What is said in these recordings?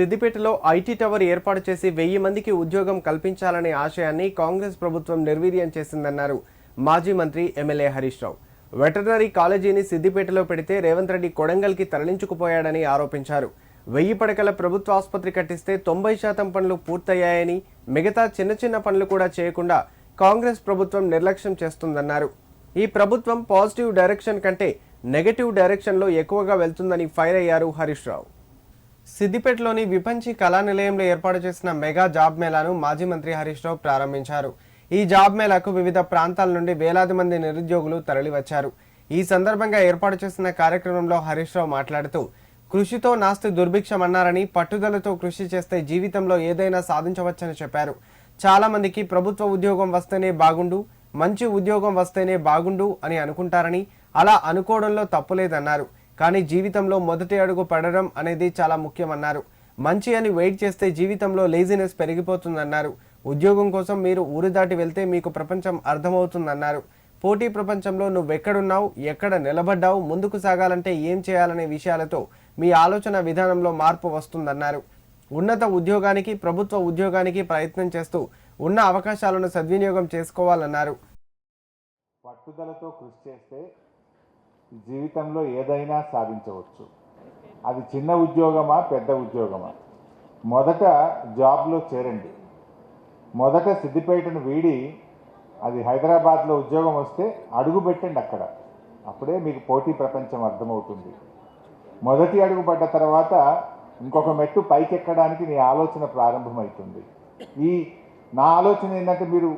సిద్దిపేటలో IT tower ఏర్పాటు చేసి వెయ్యి మందికి ఉద్యోగం కల్పించాలనే ఆశయాన్ని కాంగ్రెస్ ప్రభుత్వం నిర్వీర్యం చేసిందన్నారు మాజీ మంత్రి ఎమ్మెల్యే హరీష్ రావు. వెటర్నరీ కాలేజీని సిద్దిపేటలో పెడితే రేవంత్ రెడ్డి కొడంగల్కి తరలించుకుపోయాడని ఆరోపించారు. వెయ్యి పడకల ప్రభుత్వ ఆసుపత్రి కట్టిస్తే తొంభై శాతం పనులు పూర్తయ్యాయని మిగతా చిన్న చిన్న పనులు కూడా చేయకుండా కాంగ్రెస్ ప్రభుత్వం నిర్లక్ష్యం చేస్తుందన్నారు. ఈ ప్రభుత్వం పాజిటివ్ డైరెక్షన్ కంటే నెగటివ్ డైరెక్షన్లో ఎక్కువగా వెళ్తుందని ఫైర్ అయ్యారు హరీష్ రావు. సిద్దిపేటలోని విపంచి కళా నిలయంలో ఏర్పాటు చేసిన మెగా జాబ్ మేళాను మాజీ మంత్రి హరీష్ రావు ప్రారంభించారు. ఈ జాబ్ మేళాకు వివిధ ప్రాంతాల నుండి వేలాది మంది నిరుద్యోగులు తరలివచ్చారు. ఈ సందర్భంగా ఏర్పాటు చేసిన కార్యక్రమంలో హరీష్ రావు మాట్లాడుతూ కృషితో నాస్తి దుర్భిక్షం అన్నారని పట్టుదలతో కృషి చేస్తే జీవితంలో ఏదైనా సాధించవచ్చని చెప్పారు. చాలా మందికి ప్రభుత్వ ఉద్యోగం వస్తేనే బాగుండు మంచి ఉద్యోగం వస్తేనే బాగుండు అని అనుకుంటారని అలా అనుకోవడంలో తప్పులేదన్నారు కానీ జీవితంలో మొదటి అడుగు పడడం అనేది చాలా ముఖ్యమన్నారు. మంచి అని వెయిట్ చేస్తే జీవితంలో లేజినెస్ పెరిగిపోతుందన్నారు. ఉద్యోగం కోసం మీరు ఊరు దాటి వెళ్తే మీకు ప్రపంచం అర్థమవుతుందన్నారు. పోటీ ప్రపంచంలో నువ్వెక్కడున్నావు ఎక్కడ నిలబడ్డావు ముందుకు సాగాలంటే ఏం చేయాలనే విషయాలతో మీ ఆలోచన విధానంలో మార్పు వస్తుందన్నారు. ఉన్నత ఉద్యోగానికి ప్రభుత్వ ఉద్యోగానికి ప్రయత్నం చేస్తూ ఉన్న అవకాశాలను సద్వినియోగం చేసుకోవాలన్నారు. పట్టుదలతో కృషి చేస్తే జీవితంలో ఏదైనా సాధించవచ్చు. అది చిన్న ఉద్యోగమా పెద్ద ఉద్యోగమా? మొదట జాబ్లో చేరండి. మొదట సిద్దిపేటను వీడి అది హైదరాబాద్లో ఉద్యోగం వస్తే అడుగు పెట్టండి అక్కడ. అప్పుడే మీకు పోటీ ప్రపంచం అర్థమవుతుంది. మొదటి అడుగు పడ్డ తర్వాత ఇంకొక మెట్టు పైకెక్కడానికి నీ ఆలోచన ప్రారంభమవుతుంది ఈ నా ఆలోచన ఏంటంటే మీరు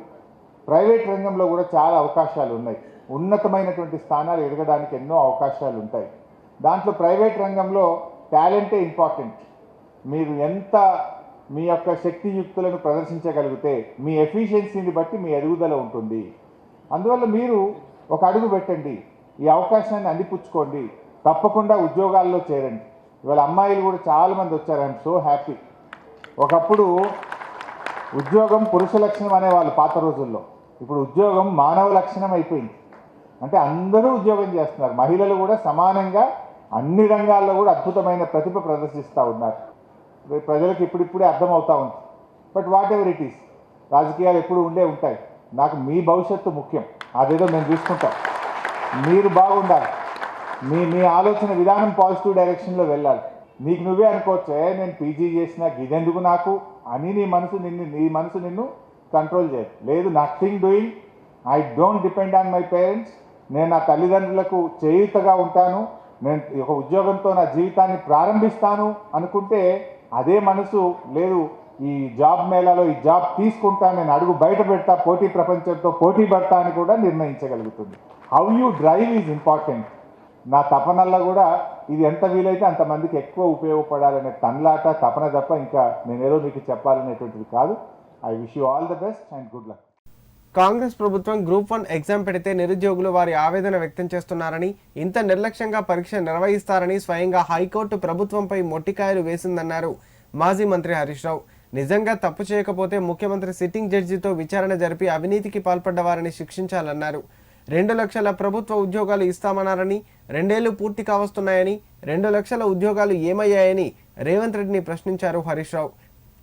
ప్రైవేట్ రంగంలో కూడా చాలా అవకాశాలు ఉన్నాయి ఉన్నతమైనటువంటి స్థానాలు ఎదగడానికి ఎన్నో అవకాశాలు ఉంటాయి. దాంట్లో ప్రైవేట్ రంగంలో టాలెంటే ఇంపార్టెంట్. మీరు ఎంత మీ యొక్క శక్తియుక్తులను ప్రదర్శించగలిగితే మీ ఎఫిషియన్సీని బట్టి మీ ఎదుగుదల ఉంటుంది. అందువల్ల మీరు ఒక అడుగు పెట్టండి. ఈ అవకాశాన్ని అందిపుచ్చుకోండి. తప్పకుండా ఉద్యోగాల్లో చేరండి. ఇవాళ అమ్మాయిలు కూడా చాలామంది వచ్చారు. I'm so happy. ఒకప్పుడు ఉద్యోగం పురుష లక్షణం అనేవాళ్ళు పాత రోజుల్లో. ఇప్పుడు ఉద్యోగం మానవ లక్షణం అయిపోయింది. అంటే అందరూ ఉద్యోగం చేస్తున్నారు. మహిళలు కూడా సమానంగా అన్ని రంగాల్లో కూడా అద్భుతమైన ప్రతిభ ప్రదర్శిస్తూ ఉన్నారు. ప్రజలకు ఇప్పుడిప్పుడే అర్థమవుతూ ఉంది. But whatever it is? రాజకీయాలు ఎప్పుడు ఉండే ఉంటాయి. నాకు మీ భవిష్యత్తు ముఖ్యం. అదేదో మేము చూసుకుంటాం. మీరు బాగుండాలి. మీ మీ ఆలోచన విధానం పాజిటివ్ డైరెక్షన్లో వెళ్ళాలి. నీకు నువ్వే అనుకోవచ్చే నేను పీజీ చేసిన ఇదెందుకు నాకు? అని నీ మనసు నిన్ను నీ మనసు నిన్ను కంట్రోల్ చేయదు. లేదు nothing doing I don't depend on my parents నేను నా తల్లిదండ్రులకు చేయూతగా ఉంటాను నేను ఒక ఉద్యోగంతో నా జీవితాన్ని ప్రారంభిస్తాను అనుకుంటే అదే మనసు లేదు ఈ జాబ్ మేళాలో ఈ జాబ్ తీసుకుంటా నేను అడుగు బయట పెడతా పోటీ ప్రపంచంతో పోటీ పడతా అని కూడా నిర్ణయించగలుగుతుంది. How you drive is important నా తపనల్లో కూడా ఇది ఎంత వీలైతే అంతమందికి ఎక్కువ ఉపయోగపడాలనే తన్లాట తపన తప్ప ఇంకా నేనేదో మీకు చెప్పాలనేటువంటిది కాదు. I wish you all the best and good luck Congress ప్రభుత్వం గ్రూప్ వన్ ఎగ్జామ్ పెడితే నిరుద్యోగులు వారి ఆవేదన వ్యక్తం చేస్తున్నారని ఇంత నిర్లక్ష్యంగా పరీక్ష నిర్వహిస్తారని స్వయంగా హైకోర్టు ప్రభుత్వంపై మొట్టికాయలు వేసిందన్నారు మాజీ మంత్రి హరీష్ రావు. నిజంగా తప్పు చేయకపోతే ముఖ్యమంత్రి సిట్టింగ్ జడ్జితో విచారణ జరిపి అవినీతికి పాల్పడ్డ వారిని శిక్షించాలన్నారు. రెండు లక్షల ప్రభుత్వ ఉద్యోగాలు ఇస్తామన్నారని రెండేళ్ళు పూర్తి కావస్తున్నాయని రెండు లక్షల ఉద్యోగాలు ఏమయ్యాయని రేవంత్ రెడ్డిని ప్రశ్నించారు హరీష్ రావు.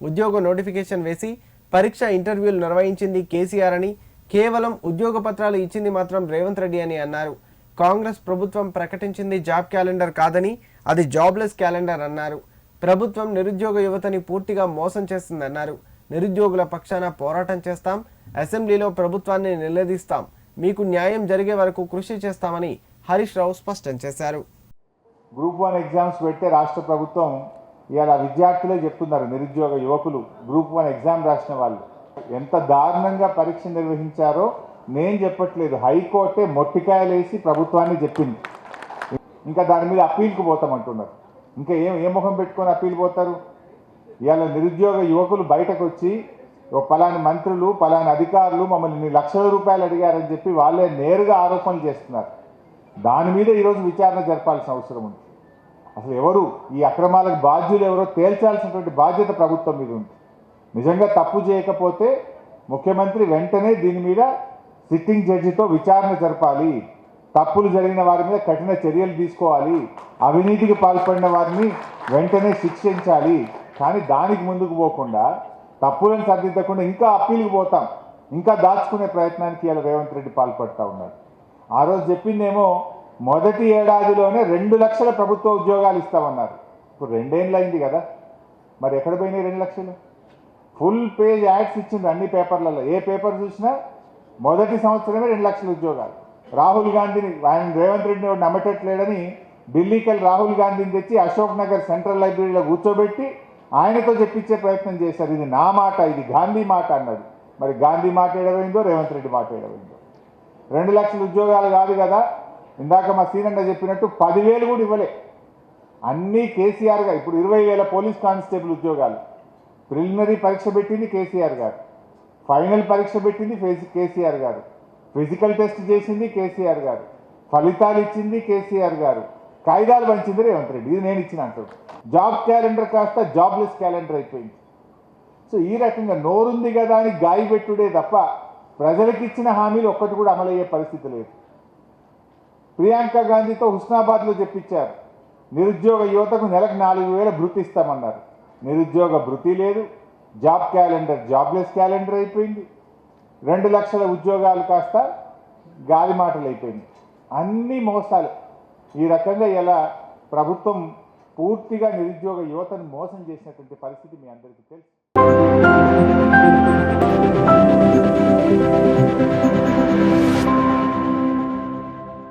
ఉద్యోగ నోటిఫికేషన్ వేసి పరీక్ష ఇంటర్వ్యూలు నిర్వహించింది కేసీఆర్ అని కేవలం ఉద్యోగ పత్రాలు ఇచ్చింది మాత్రం రేవంత్ రెడ్డి అని అన్నారు. కాంగ్రెస్ ప్రభుత్వం ప్రకటించింది జాబ్ క్యాలెండర్ కాదని అది జాబ్లెస్ క్యాలెండర్ అన్నారు. ప్రభుత్వం నిరుద్యోగ యువతని పూర్తిగా మోసం చేస్తుందన్నారు. నిరుద్యోగుల పక్షాన పోరాటం చేస్తాం అసెంబ్లీలో ప్రభుత్వాన్ని నిలదీస్తాం. మీకు న్యాయం జరిగే వరకు కృషి చేస్తామని హరీష్ రావు స్పష్టం చేశారు. గ్రూప్ వన్ ఎగ్జామ్స్ పెడితే రాష్ట్ర ప్రభుత్వం ఇవాళ విద్యార్థులే చెప్తున్నారు నిరుద్యోగ యువకులు గ్రూప్ వన్ ఎగ్జామ్ రాసిన వాళ్ళు. ఎంత దారుణంగా పరీక్ష నిర్వహించారో నేను చెప్పట్లేదు. హైకోర్టే మొట్టికాయలేసి ప్రభుత్వాన్ని చెప్పింది. ఇంకా దాని మీద అప్పీల్కి పోతామంటున్నారు. ఇంకా ఏం ఏ ముఖం పెట్టుకొని అప్పీల్ పోతారు? ఇవాళ నిరుద్యోగ యువకులు బయటకు వచ్చి ఒక పలాని మంత్రులు పలాని అధికారులు మమ్మల్ని లక్షల రూపాయలు అడిగారని చెప్పి వాళ్ళే నేరుగా ఆరోపణలు చేస్తున్నారు. దాని మీద ఈరోజు విచారణ జరపాల్సిన అవసరం ఉంది. అసలు ఎవరు ఈ అక్రమాలకు బాధ్యులు ఎవరో తేల్చాల్సినటువంటి బాధ్యత ప్రభుత్వం మీద ఉంది. నిజంగా తప్పు చేయకపోతే ముఖ్యమంత్రి వెంటనే దీని మీద సిట్టింగ్ జడ్జితో విచారణ జరపాలి. తప్పులు జరిగిన వారి మీద కఠిన చర్యలు తీసుకోవాలి. అవినీతికి పాల్పడిన వారిని వెంటనే శిక్షించాలి. కానీ దానికి ముందుకు పోకుండా తప్పులను సర్దిద్దకుండా ఇంకా అప్పీల్కి పోతాం. ఇంకా దాచుకునే ప్రయత్నానికి ఇలా రేవంత్ రెడ్డి పాల్పడుతూ ఉన్నారు ఆ రోజు చెప్పిందేమో మొదటి ఏడాదిలోనే రెండు లక్షల ప్రభుత్వ ఉద్యోగాలు ఇస్తామన్నారు. ఇప్పుడు రెండేళ్ళు అయింది కదా. మరి ఎక్కడ పోయినాయి రెండు లక్షలు? ఫుల్ పేజ్ యాడ్స్ ఇచ్చింది అన్ని పేపర్లలో. ఏ పేపర్ చూసినా మొదటి సంవత్సరమే రెండు లక్షల ఉద్యోగాలు. రాహుల్ గాంధీని ఆయన రేవంత్ రెడ్డిని వాడిని నమ్మటట్లేడని ఢిల్లీకి రాహుల్ గాంధీని తెచ్చి అశోక్ నగర్ సెంట్రల్ లైబ్రరీలో కూర్చోబెట్టి ఆయనతో చెప్పించే ప్రయత్నం చేశారు. ఇది నా మాట ఇది గాంధీ మాట అన్నది. మరి గాంధీ మాట ఏడవైందో రేవంత్ రెడ్డి మాట ఏడవైందో? రెండు లక్షల ఉద్యోగాలు కాదు కదా. ఇందాక మా సీనన్న చెప్పినట్టు పదివేలు కూడా ఇవ్వలే. అన్నీ కేసీఆర్గా ఇప్పుడు ఇరవై వేల పోలీస్ కానిస్టేబుల్ ఉద్యోగాలు. ప్రిలిమినరీ పరీక్ష పెట్టింది కేసీఆర్ గారు. ఫైనల్ పరీక్ష పెట్టింది కేసీఆర్ గారు. ఫిజికల్ టెస్ట్ చేసింది కేసీఆర్ గారు. ఫలితాలు ఇచ్చింది కేసీఆర్ గారు. కాగితాలు పంచింది రేవంత్ రెడ్డి. ఇది నేను ఇచ్చిన అంటాడు జాబ్ క్యాలెండర్ కాస్త జాబ్లెస్ క్యాలెండర్ అయిపోయింది. సో ఈ రకంగా నోరుంది కదా అని గాయపెట్టుడే తప్ప ప్రజలకు ఇచ్చిన హామీలు ఒక్కటి కూడా అమలయ్యే పరిస్థితి లేదు. ప్రియాంక గాంధీతో హుస్నాబాద్లో చెప్పించారు. నిరుద్యోగ యువతకు నెలకు నాలుగు వేల భృతి ఇస్తామన్నారు. నిరుద్యోగ భృతి లేదు. జాబ్ క్యాలెండర్ జాబ్లెస్ క్యాలెండర్ అయిపోయింది. రెండు లక్షల ఉద్యోగాలు కాస్త గాలి మాటలు అయిపోయింది అన్నీ మోసాలు. ఈ రకంగా ఎలా ప్రభుత్వం పూర్తిగా నిరుద్యోగ యువతను మోసం చేసినటువంటి పరిస్థితి మీ అందరికీ తెలుసు.